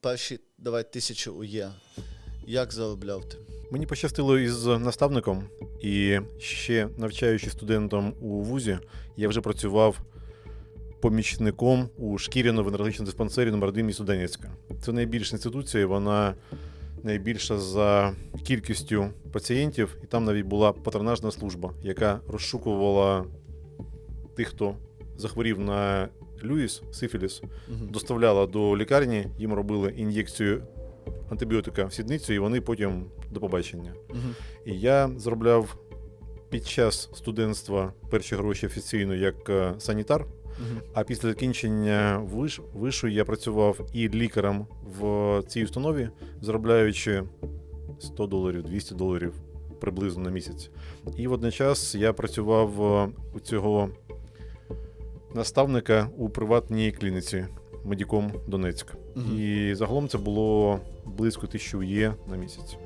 Перші давай тисячі УЄ. Як заробляв ти? Мені пощастило із наставником, і ще навчаючи студентом у вузі, я вже працював помічником у шкіряно венерологічному диспансері номер 1 міста Донецька. Це найбільша інституція, вона найбільша за кількістю пацієнтів, і там навіть була патронажна служба, яка розшукувала тих, хто захворів на Люїс, сифіліс, Мгм. доставляла до лікарні, їм робили ін'єкцію антибіотика в сідницю, і вони потім до побачення. Мгм. І я заробляв під час студентства перші гроші офіційно як е, санітар. Мгм. А після закінчення виш, вишу я працював і лікарем в цій установі, заробляючи 100 доларів, 200 доларів приблизно на місяць. І водночас я працював е, у цього наставника у приватній клініці Медіком Донецьк. Угу. І загалом це було близько тисячі є на місяць.